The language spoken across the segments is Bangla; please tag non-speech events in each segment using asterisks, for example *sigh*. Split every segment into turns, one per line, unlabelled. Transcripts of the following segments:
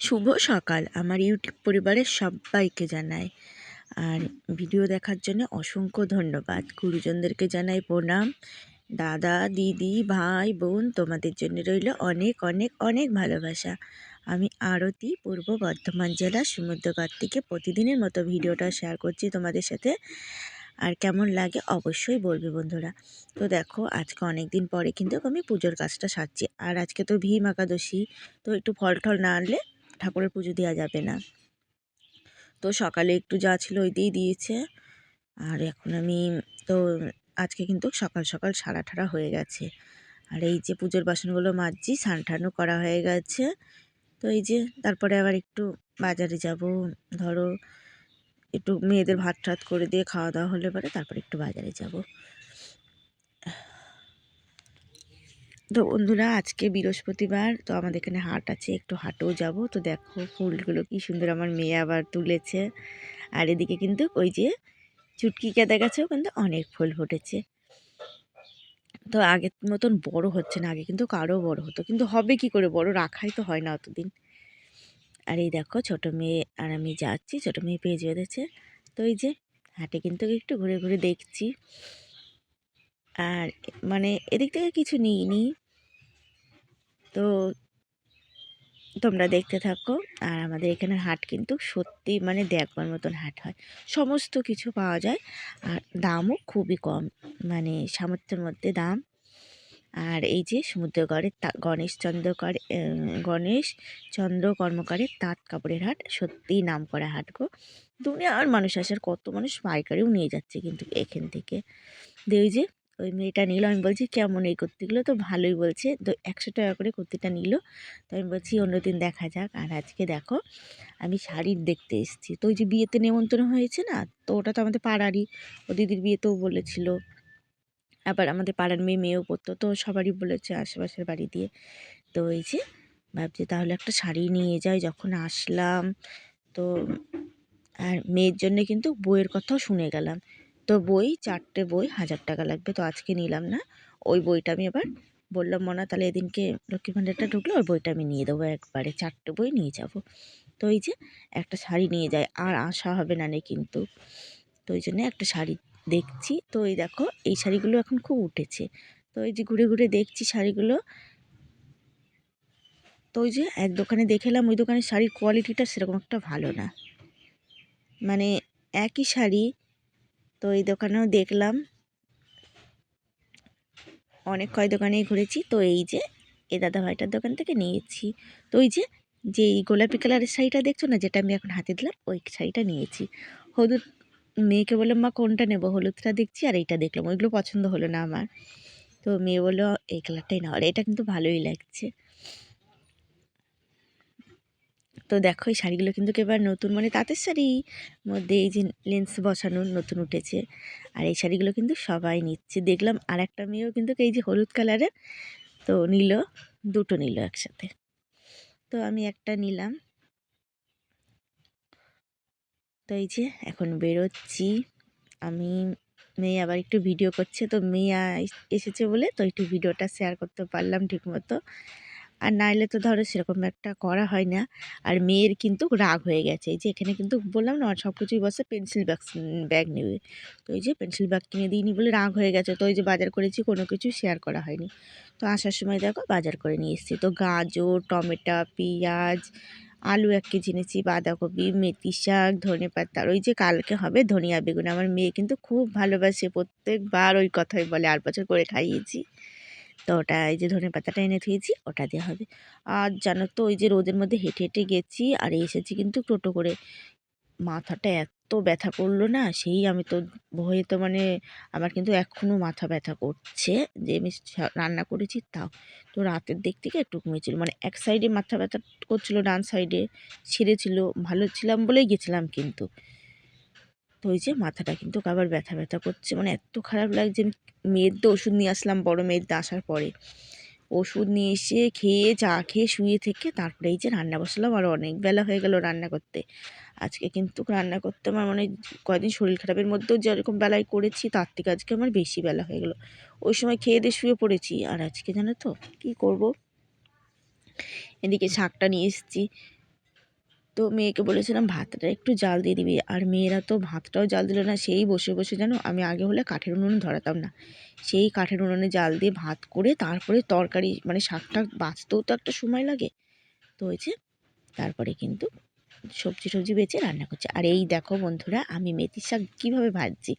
শুভ সকাল। আমার ইউটিউব পরিবারের সবাইকে জানাই। আর ভিডিও দেখার জন্য অসংখ্য ধন্যবাদ। গুরুজনদেরকে জানাই প্রণাম। দাদা, দিদি, ভাই, বোন, তোমাদের জন্য রইল অনেক অনেক অনেক ভালোবাসা। আমি আরতি, পূর্ব বর্ধমান জেলা সমুদ্রঘাট থেকে প্রতিদিনের মতো ভিডিওটা শেয়ার করছি তোমাদের সাথে। আর কেমন লাগে অবশ্যই বলবে বন্ধুরা। তো দেখো, আজকে অনেক দিন পরে কিন্তু আমি পুজোর কাজটা সারছি। আর আজকে তো ভীম একাদশী। তো একটু ফল টল না আনলে ঠাকুরের পুজো দেওয়া যাবে না। তো সকালে একটু যা ছিল ওই দিয়েই দিয়েছে। আর এখন আমি তো আজকে কিন্তু সকাল সকাল সারা ঠারা হয়ে গেছে। আর এই যে পুজোর বাসনগুলো মাজছি, স্নান টানও করা হয়ে গেছে। তো এই যে তারপরে আবার একটু বাজারে যাব। ধরো একটু মেয়েদের ভাত টাত করে দিয়ে খাওয়া দাওয়া হলে পরে তারপরে একটু বাজারে যাব। তো বন্ধুরা, আজকে বৃহস্পতিবার, তো আমাদের এখানে হাট আছে, একটু হাটেও যাব। তো দেখো ফুলগুলো কি সুন্দর আমার মেয়ে আবার তুলেছে। আর এদিকে কিন্তু ওই যে চুটকি কেদা গাছেও কিন্তু অনেক ফুল ফুটেছে। তো আগের মতন বড় হচ্ছে না, আগে কিন্তু কারও বড় হতো। কিন্তু হবে কি করে, বড় রাখাই তো হয় না অতদিন। আর এই দেখো, ছোটো মেয়ে, আর আমি যাচ্ছি, ছোটো মেয়ে পেয়ে বেঁধেছে। তো এই যে হাটে কিন্তু একটু ঘুরে ঘুরে দেখছি। আর মানে এদিক থেকে কিছু নিই নিইনি। তো তোমরা দেখতে থাকো। আর আমাদের এখানে হাট কিন্তু সত্যি মানে দেখবার মতন হাট হয়। সমস্ত কিছু পাওয়া যায় আর দামও খুবই কম মানে সামর্থ্যের মধ্যে দাম। আর এই যে সমুদ্রগড়ের তা, গণেশ চন্দ্রকর গণেশ চন্দ্র কর্মকারের তাঁত কাপড়ের হাট, সত্যিই নাম করা হাট গো। দুনিয়ার মানুষ আসার কত মানুষ পাইকারিও নিয়ে যাচ্ছে কিন্তু এখান থেকে। দিয়ে যে ওই মেয়েটা নিল, আমি বলছি, কেমন এই কুর্তিগুলো? তো ভালোই বলছে, তো একশো টাকা করে কুর্তিটা নিল। তো আমি বলছি, অন্যদিন দেখা যাক। আর আজকে দেখো, আমি শাড়ির দেখতে এসেছি। তো ওই যে বিয়েতে নেমন্তন্ন হয়েছে না, তো ওটা তো আমাদের পাড়ারই। ও দিদির বিয়েতেও বলেছিল। আবার আমাদের পাড়ার মেয়ে মেয়েও পড়তো তো সবারই বলেছে আশেপাশের বাড়ি দিয়ে। তো ওই যে ভাবছি, তাহলে একটা শাড়ি নিয়ে যাই। যখন আসলাম, তো আর মেয়ের জন্যে কিন্তু বইয়ের কথাও শুনে গেলাম। তো বই, চারটে বই, হাজার টাকা লাগবে, তো আজকে নিলাম না। ওই বইটা আমি আবার বললাম, মনা, তাহলে এদিনকে লক্ষ্মী ভাণ্ডারটা ঢুকলো ওই বইটা আমি নিয়ে দেবো একবারে, চারটে বই নিয়ে যাব। তো এই যে একটা শাড়ি নিয়ে যায়, আর আসা হবে না নে কিন্তু। তো ওই জন্য একটা শাড়ি দেখছি। তো এই দেখো, এই শাড়িগুলো এখন খুব উঠেছে। তো এই যে ঘুরে ঘুরে দেখছি শাড়িগুলো। তো ওই যে এক দোকানে দেখেলাম ওই দোকানের শাড়ির কোয়ালিটিটা সেরকম একটা ভালো না। মানে একই শাড়ি তো এই দোকানেও দেখলাম। অনেক কয় দোকানেই ঘুরেছি। তো এই যে এ দাদা ভাইটার দোকান থেকে নিয়েছি। তো ওই যে যে এই গোলাপি কালারের শাড়িটা দেখছ না, যেটা আমি এখন হাতে দিলাম, ওই শাড়িটা নিয়েছি। হলুদ, মেয়েকে বললাম, মা, কোনটা নেব? হলুদটা দেখছি আর এইটা দেখলাম। ওইগুলো পছন্দ হলো না আমার। তো মেয়ে বলল, এই কালারটাই নাও। আর এটা কিন্তু ভালোই লাগছে। তো দেখো, এই শাড়িগুলো কিন্তু এবার নতুন মানে তাঁতের শাড়ি মধ্যে এই যে লেন্স বসানো নতুন উঠেছে। আর এই শাড়িগুলো কিন্তু সবাই নিচ্ছে। দেখলাম আর একটা মেয়েও কিন্তু এই যে হলুদ কালারের, তো নিল, দুটো নিল একসাথে। তো আমি একটা নিলাম। তো এই যে এখন বেরোচ্ছি। আমি, মেয়ে আবার একটু ভিডিও করছে, তো মেয়ে এসেছে বলে তো একটু ভিডিওটা শেয়ার করতে পারলাম ঠিকমতো। আর নাইলে তো ধরো সেরকম একটা করা হয় না। আর মেয়ের কিন্তু রাগ হয়ে গেছে। এই যে এখানে কিন্তু বললাম না, সব কিছুই বসে পেন্সিল ব্যাগ ব্যাগ নেবে তো ওই যে পেন্সিল ব্যাগ কিনে দিইনি বলে রাগ হয়ে গেছে। তো ওই যে বাজার করেছি, কোনো কিছু শেয়ার করা হয়নি। তো আসার সময় দেখো বাজার করে নিয়ে এসেছি। তো গাজর, টমেটো, পেঁয়াজ, আলু এক কেজি এনেছি, বাঁধাকপি, মেথি শাক, ধনে পাতা। ওই যে কালকে হবে ধনিয়া বেগুন। আমার মেয়ে কিন্তু খুব ভালোবাসে। প্রত্যেকবার ওই কথাই বলে। আর বছর করে খাইয়েছি। তো ওটা এই যে ধনে পাতাটা এনে থুয়েছি ওটা দেওয়া হবে। আর জানো তো ওই যে রোদের মধ্যে হেঁটে হেঁটে গেছি আর এসেছি কিন্তু টোটো করে। মাথাটা এত ব্যথা করল না, সেই আমি তো ভয়ে তো মানে আমার কিন্তু এখনও মাথা ব্যথা করছে যে আমি রান্না করেছি তাও। তো রাতের দিক থেকে একটু কমেছিল মানে এক সাইডে মাথা ব্যথা করছিল, ডান সাইডে ছিঁড়েছিল, ভালো ছিলাম বলেই গেছিলাম কিন্তু। তো ওই যে মাথাটা কিন্তু আবার ব্যথা ব্যথা করছে। মানে এত খারাপ লাগছে মেয়ের তো ওষুধ নিয়ে আসলাম, বড় মেয়ের আসার পরে। ওষুধ নিয়ে এসে খেয়ে, চা খেয়ে শুয়ে থেকে তারপরে এই যে রান্না বসালাম। আর অনেক বেলা হয়ে গেল রান্না করতে। আজকে কিন্তু রান্না করতে আমার মানে কয়েকদিন শরীর খারাপের মধ্যেও যেরকম বেলায় করেছি, তার থেকে আজকে আমার বেশি বেলা হয়ে গেল। ওই সময় খেয়ে দিয়ে শুয়ে পড়েছি। আর আজকে জানো তো, কী করব? এদিকে শাকটা নিয়ে এসেছি। তো মেয়েকে বলেছিলাম, ভাতটা একটু জাল দিয়ে দিবি। আর মেয়েরা তো ভাতটাও জাল দিল না, সেই বসে বসে যেন আমি আগে হলে কাঠের উনুনে ধরাতাম না। সেই কাঠের উনুনে জাল দিয়ে ভাত করে তারপরে তরকারি মানে শাকটা বাঁচতেও তো একটা সময় লাগে। তো হয়েছে তারপরে কিন্তু সবজি টবজি বেছে রান্না করছে। আর এই দেখো বন্ধুরা, আমি মেথির শাক কীভাবে ভাজছি।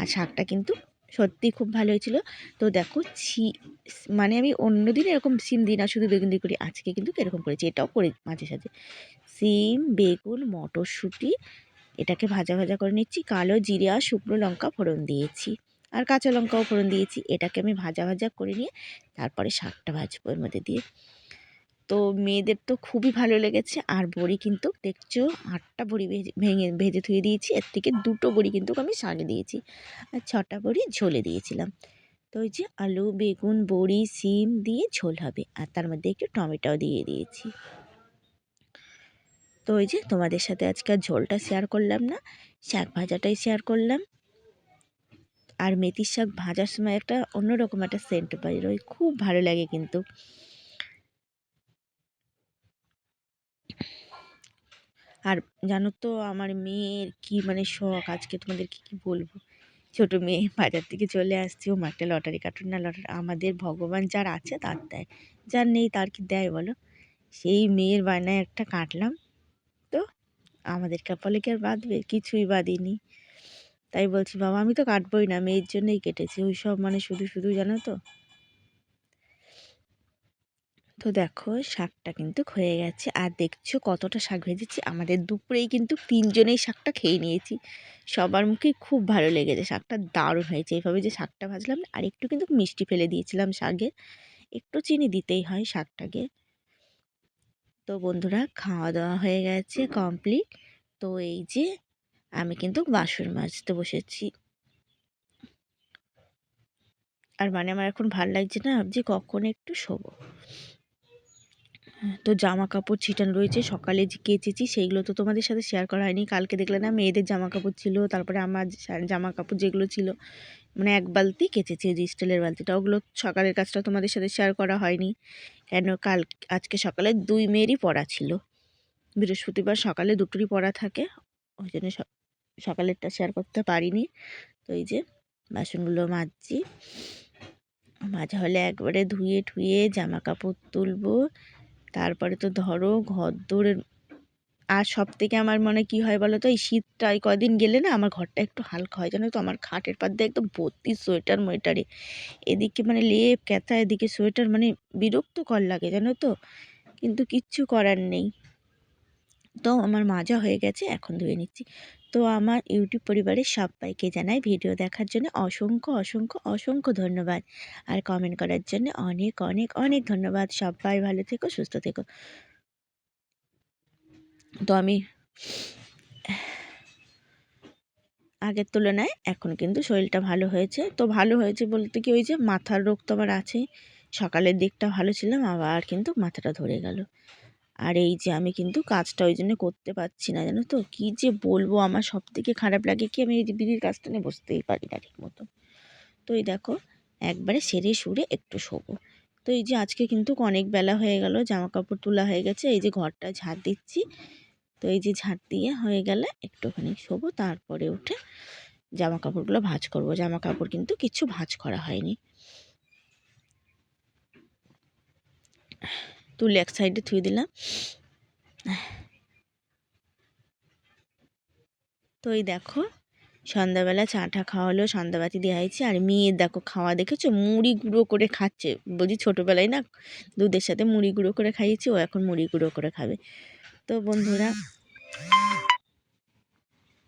আর শাকটা কিন্তু সত্যি খুব ভালো হয়েছিল তো দেখো, ছি মানে আমি অন্যদিন এরকম সিম দিই না, শুধু বেগুন দিয়ে করি। আজকে কিন্তু এরকম করেছি, এটাও করে মাঝে সাঝে। সিম, বেগুন, মটরশুঁটি, এটাকে ভাজা ভাজা করে নিচ্ছি। কালো জিরে আর শুকনো লঙ্কা ফোড়ন দিয়েছি। আর কাঁচা লঙ্কাও ফোড়ন দিয়েছি। এটাকে আমি ভাজা ভাজা করে নিয়ে তারপরে শাকটা ভাজবো এর মধ্যে দিয়ে। তো মেয়েদের তো খুবই ভালো লেগেছে। আর বড়ি কিন্তু দেখছ, আটটা বড়ি ভেজে, ভেঙে, ভেজে ধুয়ে দিয়েছি। এর থেকে দুটো বড়ি কিন্তু আমি শাকে দিয়েছি। আর ছটা বড়ি ঝোলে দিয়েছিলাম। তো ওই যে আলু, বেগুন, বড়ি, সিম দিয়ে ঝোল হবে। আর তার মধ্যে একটু টমেটো দিয়ে দিয়েছি। তো ওই যে তোমাদের সাথে আজকে আর ঝোলটা শেয়ার করলাম না, শাক ভাজাটাই শেয়ার করলাম। আর মেথির শাক ভাজার সময় একটা অন্যরকম একটা সেন্ট ওই খুব ভালো লাগে কিন্তু। আর জানো তো আমার মেয়ের কি মানে শখ, আজকে তোমাদেরকে কি বলব? ছোট মেয়ে বাজার থেকে চলে আসছে, ও একটা লটারি কাটুন না লটারি, আমাদের ভগবান যার আছে তার দেয়, যার নেই তার কি দেয় বলো? সেই মেয়ের বায়নায় একটা কাটলাম আমাদের কপালে কি আর বাঁধবে, কিছুই বাঁধিনি। তাই বলছি, বাবা, আমি তো কাটবই না, মেয়ের জন্যই কেটেছি, ওই সব মানে শুধু শুধু, জানো তো? তো দেখো, শাকটা কিন্তু হয়ে গেছে, আর দেখছ কতটা শাক ভেজেছি? আমাদের দুপুরেই কিন্তু তিনজনেই শাকটা খেয়ে নিয়েছি। সবার মুখেই খুব ভালো লেগেছে, শাকটা দারুণ হয়েছে। এইভাবে যে শাকটা ভাজলাম আর একটু কিন্তু মিষ্টি ফেলে দিয়েছিলাম শাকে, একটু চিনি দিতেই হয় শাকটাকে। তো বন্ধুরা খাওয়া দাওয়া হয়ে গেছে কমপ্লিট তো এই যে আমি কিন্তু বাসন মাজতে বসেছি। আর মানে আমার এখন ভালো লাগছে না, ভাবছি কখন একটু শোবো। তো জামা কাপড় ছিটানো রয়েছে, সকালে যে কেচেছি সেইগুলো তো তোমাদের সাথে শেয়ার করা হয়নি। কালকে দেখলে না মেয়েদের জামা কাপড় ছিল, তারপরে আমার জামা কাপড় যেগুলো ছিল মানে এক বালতি কেচেছি যে স্টিলের বালতিটা, ওগুলো সকালের কাজটা তোমাদের সাথে শেয়ার করা হয়নি। কেন কাল, আজকে সকালে দুই মেয়েরই পড়া ছিল। বৃহস্পতিবার সকালে দুটোরই পড়া থাকে, ওই জন্য সকালেরটা শেয়ার করতে পারিনি। তো এই যে বাসনগুলো মাজছি, মাজা হলে একবারে ধুয়ে ঠুয়ে জামা কাপড় তুলবো। তারপরে তো ধরো ঘর দৌড়ের, আর সব থেকে আমার মনে কি হয় বলো তো এই শীতটা, এই কদিন গেলে না আমার ঘরটা একটু হালকা হয়, জানো তো? আমার খাটের পার দিয়ে একদম ভর্তি সোয়েটার মোয়েটারে। এদিকে মানে লেপ, ক্যাথা, এদিকে সোয়েটার মানে বিরক্তকর লাগে, জানো তো? কিন্তু কিচ্ছু করার নেই। তো আমার মাজা হয়ে গেছে, এখন ধুয়ে নিচ্ছি। তো আমার ইউটিউব পরিবারের সবাইকে জানাই ভিডিও দেখার জন্য অসংখ্য অসংখ্য অসংখ্য ধন্যবাদ। আর কমেন্ট করার জন্য অনেক অনেক অনেক ধন্যবাদ। সবাই ভালো থেকো, সুস্থ থেকো। তো আমি আগের তুলনায় এখন কিন্তু শরীরটা ভালো হয়েছে। তো ভালো হয়েছে বলতে কি ওই যে মাথার রোগ তো আমার আছে। সকালের দিকটা ভালো ছিলাম, আবার কিন্তু মাথাটা ধরে গেল। আর এই যে আমি কিন্তু কাজটা ওই জন্য করতে পারছি না, জানো তো? কী যে বলব? আমার সব থেকে খারাপ লাগে কি? আমি এই বিড়ির কাজটা নিয়ে বসতেই পারি না ঠিক মতো তো এই দেখো, একবারে সেরে সুরে একটু শোবো। তো এই যে আজকে কিন্তু অনেক বেলা হয়ে গেল জামা কাপড় তোলা হয়ে গেছে, এই যে ঘরটা ঝাড় দিচ্ছি। তো এই যে ঝাড় দিয়ে হয়ে গেলে একটুখানি শোবো, তারপরে উঠে জামা কাপড়গুলো ভাঁজ করব। জামা কাপড় কিন্তু কিছু ভাঁজ করা হয়নি। তুলে এক সাইডে থুয়ে দিলাম। তো এই দেখো, সন্ধ্যাবেলা চাটা খাওয়া হলো সন্ধ্যাবাতি দেওয়া হয়েছে আর মেয়ের দেখো খাওয়া দেখেছ? মুড়ি গুঁড়ো করে খাচ্ছে। বলছি ছোটোবেলায় না, দুধের সাথে মুড়ি গুঁড়ো করে খাইয়েছি, ও এখন মুড়ি গুঁড়ো করে খাবে। তো বন্ধুরা,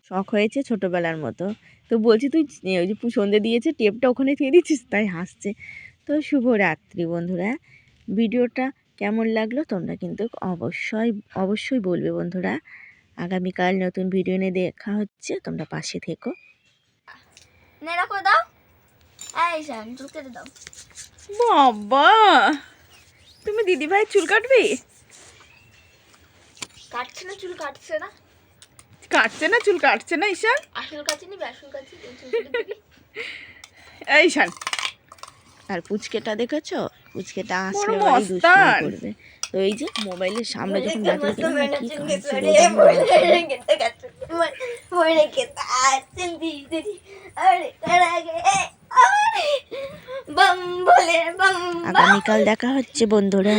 শখ হয়েছে ছোটোবেলার মতো। তো বলছি, তুই ওই যে সন্ধে দিয়েছে, টেপটা ওখানে থুয়ে দিচ্ছিস? তাই হাসছে। তো শুভ রাত্রি বন্ধুরা। ভিডিওটা কেমন লাগল তোমরা কিন্তু অবশ্যই অবশ্যই বলবে বন্ধুরা। আগামীকাল নতুন ভিডিও নিয়ে দেখা হচ্ছে তোমরা পাশে থেকো।
নেড়া দাও। এই শান চুল কেটে দাও।
বাবা তুমি দিদি ভাই চুল কাটবি?
কাটছে না চুল কাটছে না।
কাটছে না চুল কাটছে না ঈশান?
আসল কাছে নিবি আসল কাছে এই
ঈশান *laughs*
আর পুচকেটা দেখেছ পুচকেটা আসলে ওই দুষ্টুমি করবে
তো এই যে মোবাইলের সামনে যখন আগামীকাল দেখা হচ্ছে বন্ধুরা